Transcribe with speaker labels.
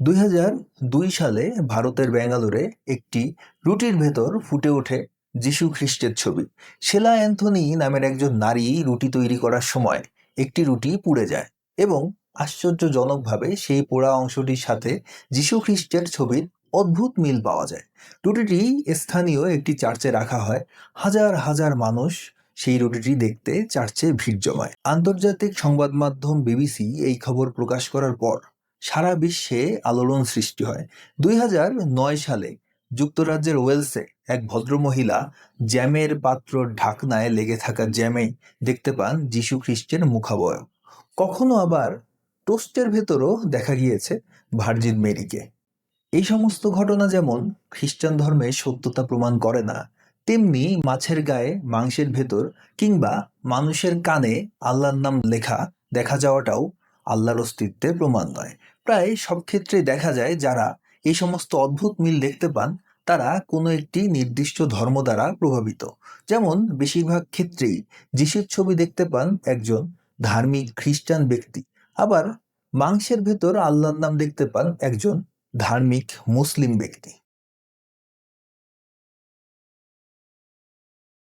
Speaker 1: দুই হাজার দুই সালে ভারতের ব্যাঙ্গালোরে একটি রুটির ভেতর ফুটে ওঠে যিশু খ্রিস্টের ছবি। শেলা অ্যান্থনি নামের একজন নারী রুটি তৈরি করার সময় একটি রুটি পুড়ে যায় এবং আশ্চর্যজনকভাবে সেই পোড়া অংশটির সাথে যিশু খ্রিস্টের ছবির অদ্ভুত মিল পাওয়া যায়। রুটিটি স্থানীয় একটি চার্চে রাখা হয়। হাজার হাজার মানুষ সেই রুটিটি দেখতে চার্চে ভিড় জমায়। আন্তর্জাতিক সংবাদ মাধ্যম বিবিসি এই খবর প্রকাশ করার পর সারা বিশ্বে আলোড়ন সৃষ্টি হয়। দুই হাজার নয় সালে যুক্তরাজ্যের ওয়েলসে এক ভদ্রমহিলা জ্যামের পাত্র ঢাকনায় লেগে থাকা জ্যামে দেখতে পান যিশু খ্রিস্টের মুখাবয়ব কখনো আবার টোস্টের ভেতরও দেখা গিয়েছে ভার্জিন মেরিকে। এই সমস্ত ঘটনা যেমন খ্রিস্টান ধর্মে সত্যতা প্রমাণ করে না, তেমনি মাছের গায়ে মাংসের ভেতর কিংবা মানুষের কানে আল্লাহর নাম লেখা দেখা যাওয়াটাও আল্লাহর অস্তিত্বের প্রমাণ নয়। প্রায় সব ক্ষেত্রে দেখা যায় যারা এই সমস্ত অদ্ভুত মিল দেখতে পান, তারা কোনো একটি নির্দিষ্ট ধর্ম দ্বারা প্রভাবিত। যেমন বেশিরভাগ ক্ষেত্রেই যিশুর ছবি দেখতে পান একজন ধার্মিক খ্রিস্টান ব্যক্তি। আবার মাংসের ভেতর আল্লাহর নাম দেখতে পান একজন ধার্মিক মুসলিম ব্যক্তি।